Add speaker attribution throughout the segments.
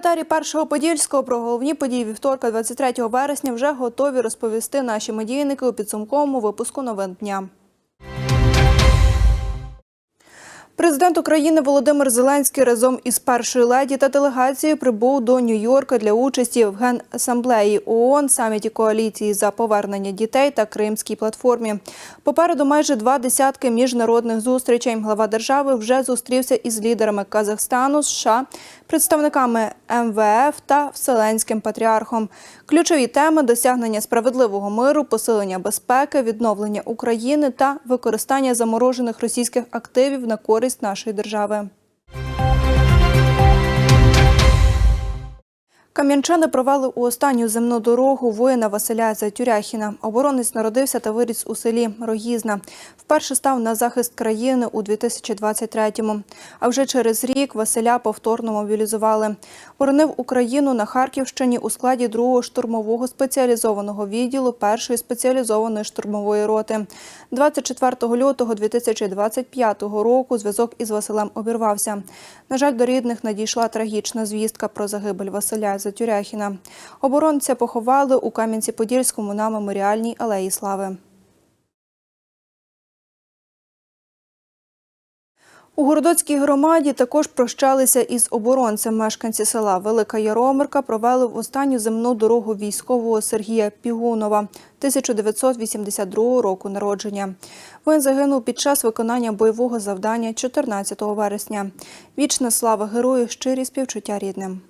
Speaker 1: етері першого подільського про головні події вівторка, 23 вересня, вже готові розповісти наші медійники у підсумковому випуску новин дня. Президент України Володимир Зеленський разом із першою леді та делегацією прибув до Нью-Йорка для участі в Генасамблеї ООН, саміті коаліції за повернення дітей та Кримській платформі. Попереду майже два десятки міжнародних зустрічей. Глава держави вже зустрівся із лідерами Казахстану, США, представниками МВФ та Вселенським патріархом. Ключові теми досягнення справедливого миру, посилення безпеки, відновлення України та використання заморожених російських активів на користь нашої держави. Кам'янчани провели у останню земну дорогу воїна Василя Затюряхіна. Оборонець народився та виріс у селі Рогізна. Вперше став на захист країни у 2023-му. А вже через рік Василя повторно мобілізували. Боронив Україну на Харківщині у складі другого штурмового спеціалізованого відділу першої спеціалізованої штурмової роти. 24 лютого 2025 року зв'язок із Василем обірвався. На жаль, до рідних надійшла трагічна звістка про загибель Василя Затюряхіна. Оборонця поховали у Кам'янці-Подільському на меморіальній алеї Слави. У Городоцькій громаді також прощалися із оборонцем. Мешканці села Велика Яромирка провели в останню земну дорогу військового Сергія Пігунова 1982 року народження. Він загинув під час виконання бойового завдання 14 вересня. Вічна слава герою, щирі співчуття рідним.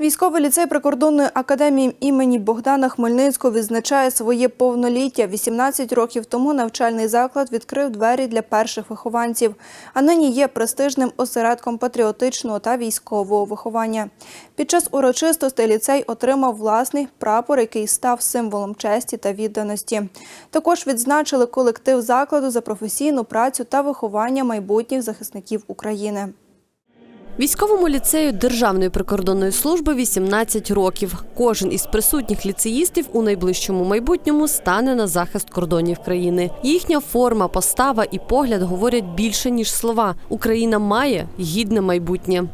Speaker 1: Військовий ліцей прикордонної академії імені Богдана Хмельницького відзначає своє повноліття. 18 років тому навчальний заклад відкрив двері для перших вихованців, а нині є престижним осередком патріотичного та військового виховання. Під час урочистостей ліцей отримав власний прапор, який став символом честі та відданості. Також відзначили колектив закладу за професійну працю та виховання майбутніх захисників України.
Speaker 2: Військовому ліцею Державної прикордонної служби 18 років. Кожен із присутніх ліцеїстів у найближчому майбутньому стане на захист кордонів країни. Їхня форма, постава і погляд говорять більше ніж слова. Україна має гідне майбутнє.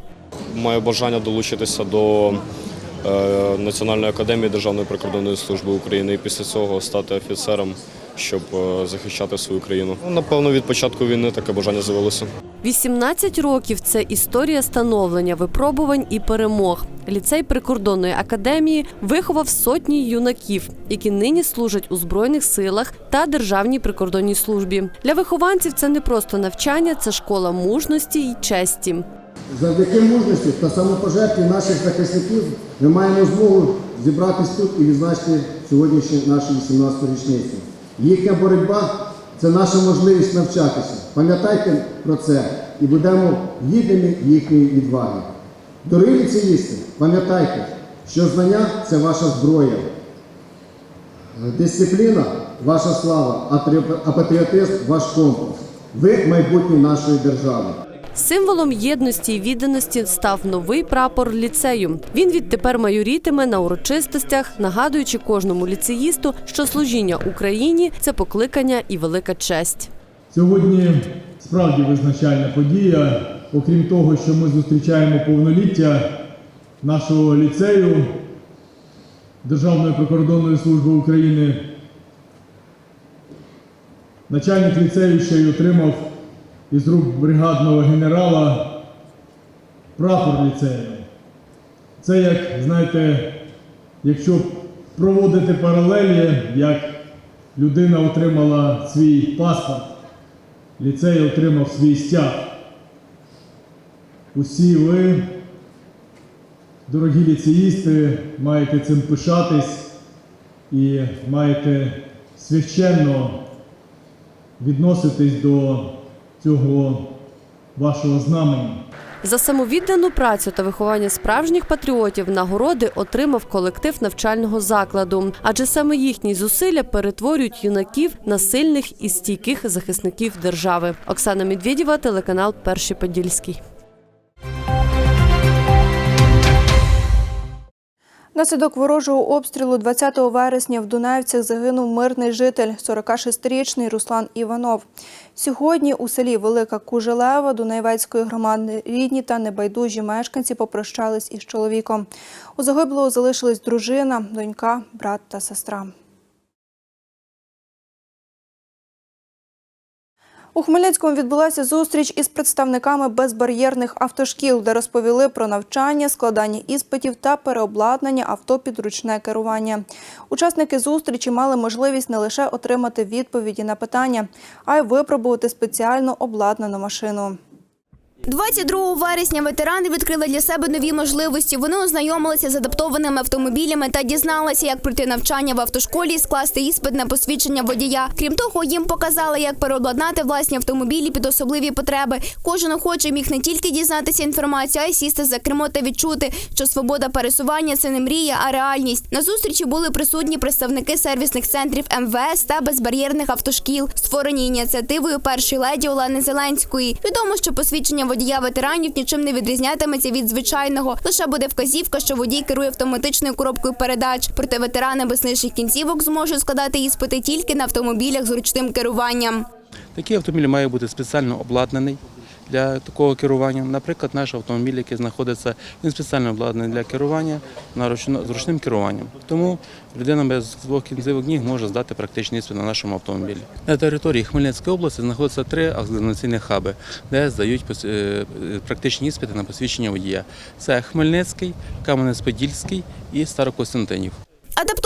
Speaker 3: Маю бажання долучитися до е, Національної академії Державної прикордонної служби України і після цього стати офіцером, щоб е, захищати свою країну. Ну, Напевно, від початку війни таке бажання з'явилося.
Speaker 2: 18 років це історія становлення, випробувань і перемог. Ліцей прикордонної академії виховав сотні юнаків, які нині служать у збройних силах та державній прикордонній службі. Для вихованців це не просто навчання, це школа мужності й честі.
Speaker 4: Завдяки мужності та самопожертві наших захисників ми маємо змогу зібратись тут і відзначити сьогоднішню нашу 18-ту річницю. Їхня боротьба це наша можливість навчатися. Пам'ятайте про це і будемо гідними їхньої відваги. Дорогі ліцеїсти, пам'ятайте, що знання це ваша зброя. Дисципліна ваша слава, а трі- патріотизм ваш компас. Ви майбутнє нашої держави.
Speaker 2: Символом єдності і відданості став новий прапор ліцею. Він відтепер майорітиме на урочистостях, нагадуючи кожному ліцеїсту, що служіння Україні це покликання і велика честь.
Speaker 5: Сьогодні справді визначальна подія. Окрім того, що ми зустрічаємо повноліття нашого ліцею Державної прикордонної служби України, начальник ліцею ще й отримав із рук бригадного генерала прапор ліцею. Це як, знаєте, якщо проводити паралелі, як людина отримала свій паспорт, ліцей отримав свій стяг. Усі ви, дорогі ліцеїсти, маєте цим пишатись і маєте священно відноситись до цього вашого знамення.
Speaker 2: За самовіддану працю та виховання справжніх патріотів нагороди отримав колектив навчального закладу, адже саме їхні зусилля перетворюють юнаків на сильних і стійких захисників держави. Оксана Медведєва, телеканал Перший Подільський.
Speaker 1: Внаслідок ворожого обстрілу 20 вересня в Дунаївцях загинув мирний житель 46-річний Руслан Іванов. Сьогодні у селі Велика Кужелева Дунаєвецької громади рідні та небайдужі мешканці попрощались із чоловіком. У загиблого залишились дружина, донька, брат та сестра. У Хмельницькому відбулася зустріч із представниками безбар'єрних автошкіл, де розповіли про навчання, складання іспитів та переобладнання авто під ручне керування. Учасники зустрічі мали можливість не лише отримати відповіді на питання, а й випробувати спеціально обладнану машину.
Speaker 6: 22 вересня ветерани відкрили для себе нові можливості. Вони ознайомилися з адаптованими автомобілями та дізналися, як пройти навчання в автошколі і скласти іспит на посвідчення водія. Крім того, їм показали, як переобладнати власні автомобілі під особливі потреби. Кожен охочий міг не тільки дізнатися інформацію, а й сісти за кермо та відчути, що свобода пересування це не мрія, а реальність. На зустрічі були присутні представники сервісних центрів МВС та безбар'єрних автошкіл, створені ініціативою першої леді Олени Зеленської. Відомо, що посвідчення водія ветеранів нічим не відрізнятиметься від звичайного. Лише буде вказівка, що водій керує автоматичною коробкою передач. Проте ветерани без нижчих кінцівок зможуть складати іспити тільки на автомобілях з ручним керуванням.
Speaker 7: Такий автомобіль має бути спеціально обладнаний для такого керування. Наприклад, наш автомобіль, який знаходиться, він спеціально обладнаний для керування з ручним керуванням. Тому людина без двох кінцевих ніг може здати практичний іспит на нашому автомобілі. На території Хмельницької області знаходяться три екзаменаційні хаби, де здають е, практичні іспити на посвідчення водія. Це Хмельницький, Кам'янець-Подільський і Старокостянтинів.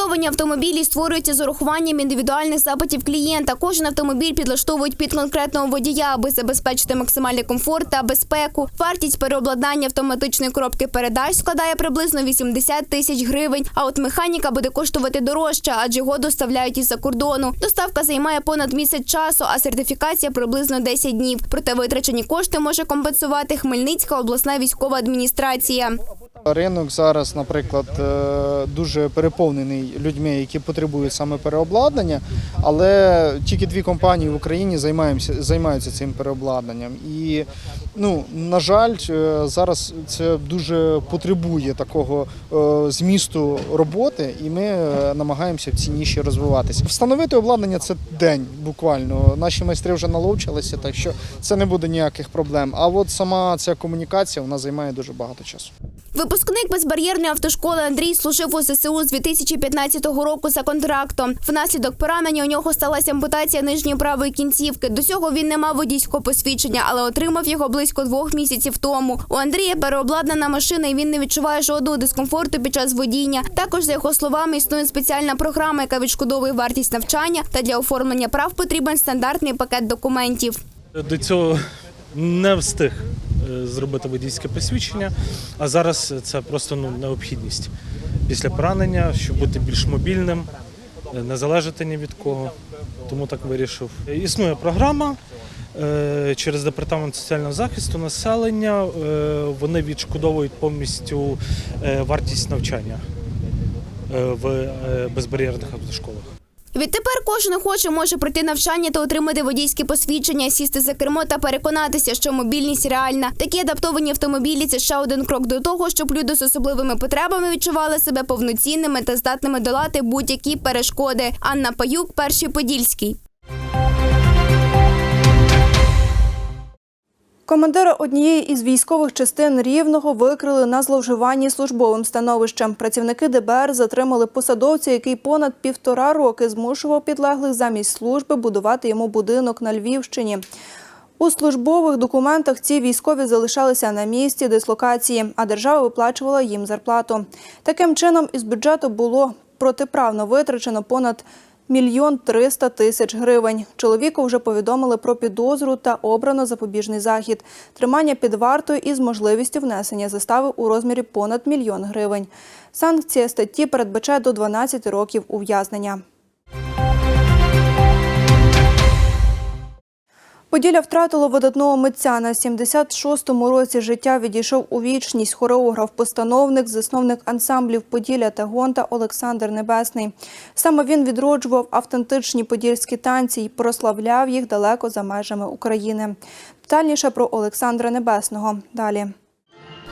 Speaker 6: Адаптовані автомобілі створюються з урахуванням індивідуальних запитів клієнта. Кожен автомобіль підлаштовують під конкретного водія, аби забезпечити максимальний комфорт та безпеку. Вартість переобладнання автоматичної коробки передач складає приблизно 80 тисяч гривень. А от механіка буде коштувати дорожче, адже його доставляють із-за кордону. Доставка займає понад місяць часу, а сертифікація приблизно 10 днів. Проте витрачені кошти може компенсувати Хмельницька обласна військова адміністрація.
Speaker 8: Ринок зараз, наприклад, е, дуже переповнений людьми, які потребують саме переобладнання, але тільки дві компанії в Україні займаються, займаються цим переобладнанням. І, ну, на жаль, е, зараз це дуже потребує такого е, змісту роботи, і ми намагаємося в цій ніші розвиватися. Встановити обладнання це день буквально. Наші майстри вже наловчилися, так що це не буде ніяких проблем. А от сама ця комунікація вона займає дуже багато часу.
Speaker 6: Випускник безбар'єрної автошколи Андрій служив у ЗСУ з 2015 року за контрактом. Внаслідок поранення у нього сталася ампутація нижньої правої кінцівки. До цього він не мав водійського посвідчення, але отримав його близько двох місяців тому. У Андрія переобладнана машина, і він не відчуває жодного дискомфорту під час водіння. Також, за його словами, існує спеціальна програма, яка відшкодовує вартість навчання, та для оформлення прав потрібен стандартний пакет документів.
Speaker 9: До цього не встиг е, зробити водійське посвідчення, а зараз це просто ну, необхідність після поранення, щоб бути більш мобільним, е, не залежати ні від кого. Тому так вирішив. Існує програма е, через департамент соціального захисту населення. Вони відшкодовують повністю вартість навчання в безбар'єрних автошколах.
Speaker 6: Відтепер кожен охоче може пройти навчання та отримати водійське посвідчення, сісти за кермо та переконатися, що мобільність реальна. Такі адаптовані автомобілі це ще один крок до того, щоб люди з особливими потребами відчували себе повноцінними та здатними долати будь-які перешкоди. Анна Паюк, перший подільський.
Speaker 1: Командира однієї із військових частин Рівного викрили на зловживанні службовим становищем. Працівники ДБР затримали посадовця, який понад півтора роки змушував підлеглих замість служби будувати йому будинок на Львівщині. У службових документах ці військові залишалися на місці дислокації, а держава виплачувала їм зарплату. Таким чином, із бюджету було протиправно витрачено понад мільйон триста тисяч гривень. Чоловіку вже повідомили про підозру та обрано запобіжний захід. Тримання під вартою із можливістю внесення застави у розмірі понад мільйон гривень. Санкція статті передбачає до 12 років ув'язнення. Поділля втратило видатного митця. На 76-му році життя відійшов у вічність хореограф, постановник, засновник ансамблів Поділля та Гонта Олександр Небесний. Саме він відроджував автентичні подільські танці і прославляв їх далеко за межами України. Детальніше про Олександра Небесного. Далі.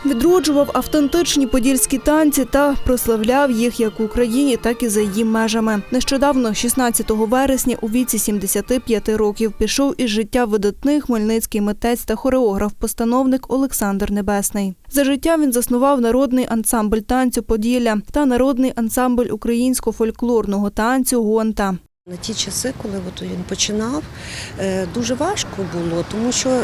Speaker 1: Відроджував автентичні подільські танці та прославляв їх як в Україні, так і за її межами. Нещодавно, 16 вересня, у віці 75 років, пішов із життя видатний хмельницький митець та хореограф-постановник Олександр Небесний. За життя він заснував народний ансамбль танцю Поділля та народний ансамбль українського фольклорного танцю Гонта.
Speaker 10: На ті часи, коли от він починав, е, дуже важко було, тому що е,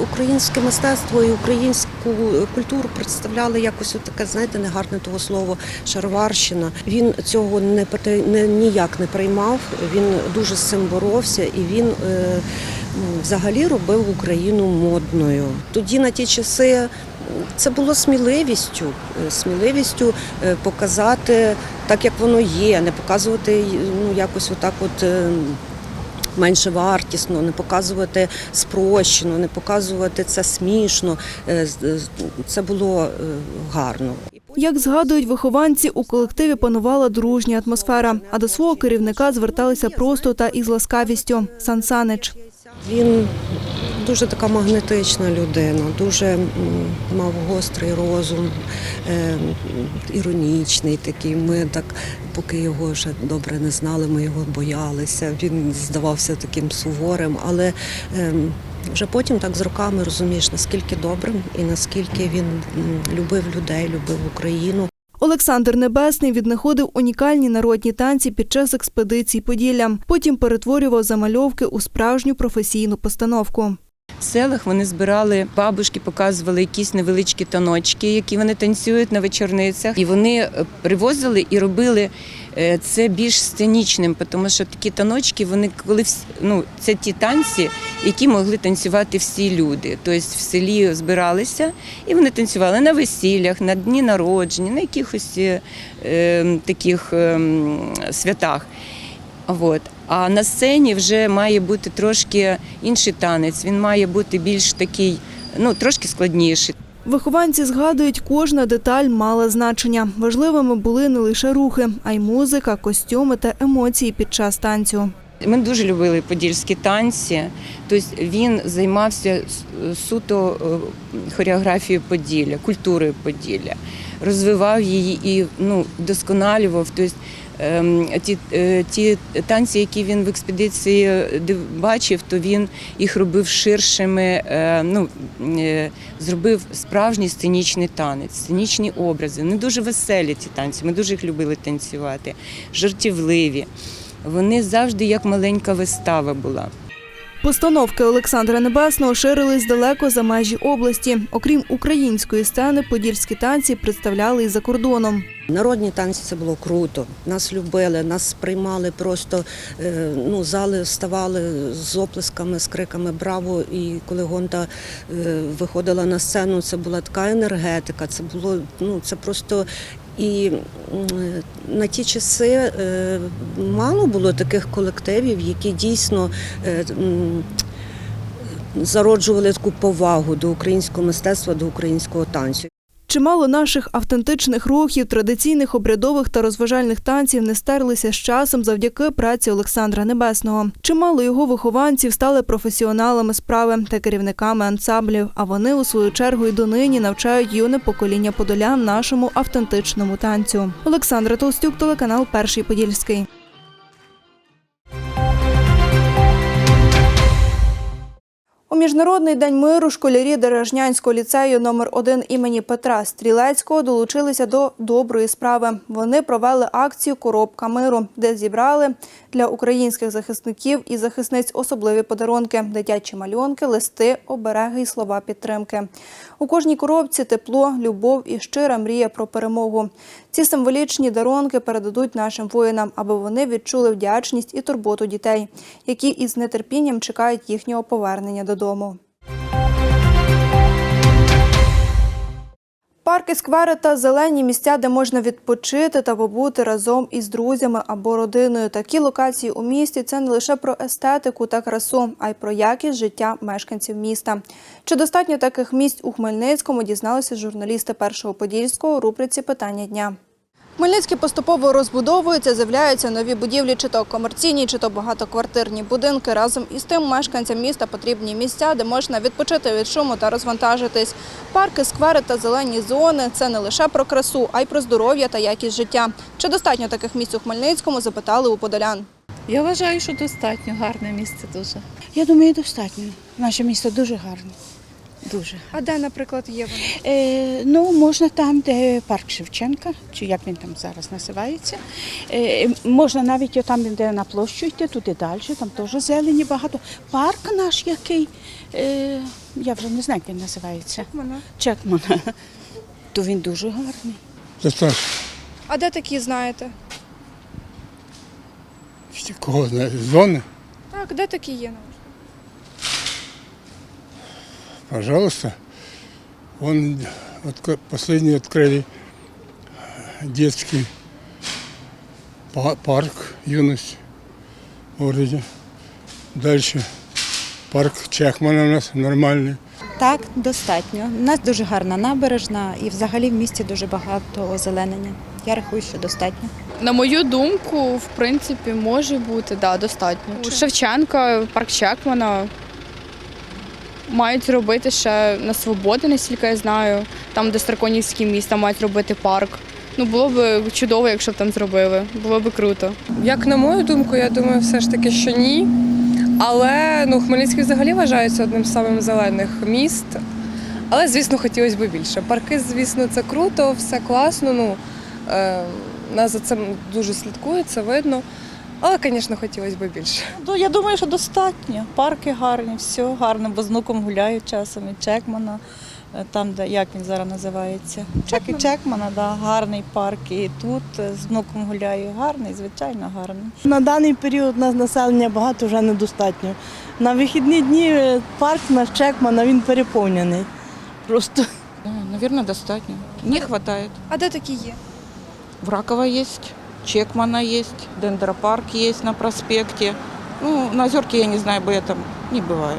Speaker 10: українське мистецтво і українську культуру представляли якось таке, знаєте, негарне того слово шароварщина. Він цього не ніяк не приймав. Він дуже з цим боровся і він е, взагалі робив Україну модною. Тоді на ті часи. Це було сміливістю, е, сміливістю е, показати так, як воно є, не показувати ну, якось отак от. е, Менше вартісно, не показувати спрощено, не показувати це смішно. Це було гарно.
Speaker 1: Як згадують вихованці, у колективі панувала дружня атмосфера, а до свого керівника зверталися просто та із ласкавістю. Сан Санич.
Speaker 10: Він дуже така магнетична людина, дуже мав гострий розум, е, іронічний такий. Ми так, поки його ще добре не знали, ми його боялися. Він здавався таким суворим, але е, вже потім так з роками розумієш, наскільки добрим і наскільки він любив людей, любив Україну.
Speaker 1: Олександр Небесний віднаходив унікальні народні танці під час експедицій Поділля. Потім перетворював замальовки у справжню професійну постановку.
Speaker 11: Селах вони збирали бабушки, показували якісь невеличкі таночки, які вони танцюють на вечорницях. І вони е, привозили і робили е, це більш сценічним, тому що такі таночки, вони коли ну, це ті танці, які могли танцювати всі люди. Тобто в селі збиралися і вони танцювали на весіллях, на дні народження, на якихось е, е, таких е, святах. От. А на сцені вже має бути трошки інший танець. Він має бути більш такий, ну трошки складніший.
Speaker 1: Вихованці згадують, кожна деталь мала значення. Важливими були не лише рухи, а й музика, костюми та емоції під час танцю.
Speaker 11: Ми дуже любили подільські танці. Тобто він займався суто е, хореографією Поділля, культурою Поділля, розвивав її і ну, досконалював. Тобто, ті, е, ті танці, які він в експедиції бачив, то він їх робив ширшими, е, ну, е, зробив справжній сценічний танець, сценічні образи. Вони дуже веселі ці танці. Ми дуже їх любили танцювати, жартівливі. Вони завжди як маленька вистава була.
Speaker 1: Постановки Олександра Небесного ширились далеко за межі області. Окрім української сцени, подільські танці представляли і за кордоном.
Speaker 10: Народні танці це було круто. Нас любили, нас сприймали просто. е, Ну, зали ставали з оплесками, з криками Браво! І коли Гонта е, виходила на сцену, це була така енергетика. Це було ну це просто. І на ті часи е, мало було таких колективів, які дійсно е, зароджували таку повагу до українського мистецтва, до українського танцю.
Speaker 1: Чимало наших автентичних рухів, традиційних обрядових та розважальних танців не стерлися з часом завдяки праці Олександра Небесного. Чимало його вихованців стали професіоналами справи та керівниками ансамблів. А вони у свою чергу і донині навчають юне покоління подолян нашому автентичному танцю. Олександра Толстюк, телеканал Перший Подільський. Міжнародний день миру школярі Дережнянського ліцею номер 1 імені Петра Стрілецького долучилися до доброї справи. Вони провели акцію Коробка миру, де зібрали для українських захисників і захисниць особливі подарунки, дитячі малюнки, листи, обереги і слова підтримки. У кожній коробці тепло, любов і щира мрія про перемогу. Ці символічні дарунки передадуть нашим воїнам, аби вони відчули вдячність і турботу дітей, які із нетерпінням чекають їхнього повернення додому. Парки, сквери та зелені місця, де можна відпочити та побути разом із друзями або родиною. Такі локації у місті це не лише про естетику та красу, а й про якість життя мешканців міста. Чи достатньо таких місць у Хмельницькому дізналися журналісти першого подільського у рубриці Питання дня. Хмельницький поступово розбудовується, з'являються нові будівлі, чи то комерційні, чи то багатоквартирні будинки. Разом із тим мешканцям міста потрібні місця, де можна відпочити від шуму та розвантажитись. Парки, сквери та зелені зони – це не лише про красу, а й про здоров'я та якість життя. Чи достатньо таких місць у Хмельницькому, запитали у подолян.
Speaker 12: Я вважаю, що достатньо гарне місце дуже.
Speaker 13: Я думаю, достатньо. Наше місто дуже гарне. Дуже.
Speaker 1: А де, наприклад, є вони?
Speaker 13: Е, ну, можна там, де парк Шевченка, чи як він там зараз називається. Е, можна навіть там, де на площу йти, туди далі, там теж зелені багато. Парк наш який, е, я вже не знаю, як він називається. Чекмана. Чекмана. То він дуже гарний.
Speaker 14: Достатньо.
Speaker 1: А де такі знаєте?
Speaker 14: Кого знає? Зони?
Speaker 1: Так, де такі є?
Speaker 14: Пожалуйста. Вон отк- последний открыли детский парк юность в городе. Дальше парк Чехмана у нас нормальный.
Speaker 12: Так, достатньо. У нас дуже гарна набережна і взагалі в місті дуже багато озеленення. Я рахую, що достатньо.
Speaker 15: На мою думку, в принципі, може бути, да, достатньо. У Шевченка, парк Чекмана мають робити ще на свободи, наскільки я знаю. Там, де Старконівський міст, там мають робити парк. Ну, було б чудово, якщо б там зробили. Було б круто.
Speaker 16: Як на мою думку, я думаю, все ж таки, що ні. Але ну, Хмельницький взагалі вважається одним з самих зелених міст. Але, звісно, хотілося б більше. Парки, звісно, це круто, все класно. Ну, е, нас за цим дуже слідкують, це видно. Але, звісно, хотілося б більше.
Speaker 12: Ну, я думаю, що достатньо. Парки гарні, все гарно, бо з внуком гуляю часом і Чекмана. е, Там, де як він зараз називається? Чек і Чекмана, да, гарний парк. І тут е, з внуком гуляю. Гарний, звичайно, гарний.
Speaker 13: На даний період у нас населення багато вже недостатньо. На вихідні дні е, парк наш Чекмана він переповнений. Просто
Speaker 12: Навірно, достатньо. Не вистачає.
Speaker 1: А де такі є?
Speaker 12: В Раково есть, Чекмана есть, Дендропарк есть на проспекте. Ну, на Озерке я не знаю, я там не бываю.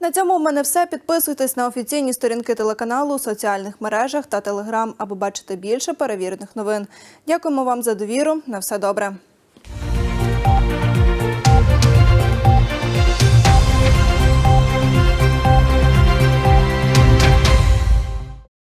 Speaker 1: На цьому в мене все. Підписуйтесь на офіційні сторінки телеканалу у соціальних мережах та телеграм, аби бачити більше перевірених новин. Дякуємо вам за довіру. На все добре.